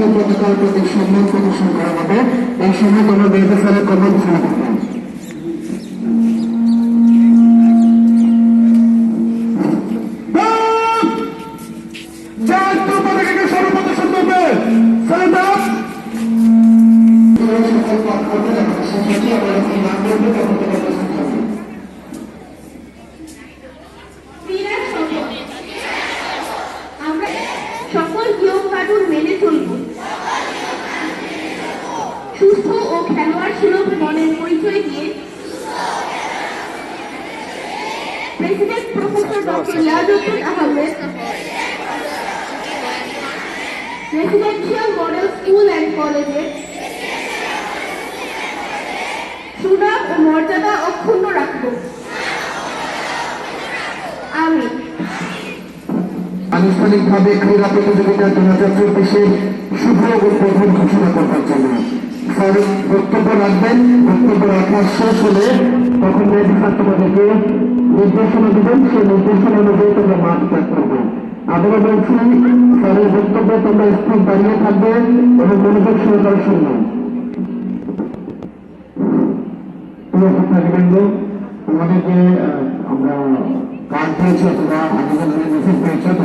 জাতীয় প্রতি সম্মান প্রদর্শন করা হবে। এই সময় কোনো বেদফলের কর্ম ঘোষণা করবেন কানুন মেনে চলব। সুস্থ ও খেলোয়াড় সুলভ মনের পরিচয় দিয়ে president professor doctor Iajuddin Ahmed residential model school and কলেজে সুনাম ও মর্যাদা অক্ষুণ্ণ রাখব। আনুষ্ঠানিকভাবে ক্রীড়া প্রতিযোগিতা দু হাজার চব্বিশের শুভ উদ্বোধন ঘোষণা করবার জন্য। স্যার, বক্তব্য রাখবেন, বক্তব্য রাখা শেষ হলে তখন মেডিকেল তোমাদেরকে নির্দেশনা দেবেন, সেই নির্দেশনা অনুযায়ী তোমরা মাঠ ত্যাগ করবে। আবারও বলছি স্যারের বক্তব্য তোমরা স্থির দাঁড়িয়ে থাকবে এবং মনোযোগ সহকারে শুনবে। আমাদের যে আমরা कांग्रेस अथवा हमें प्रेक्षक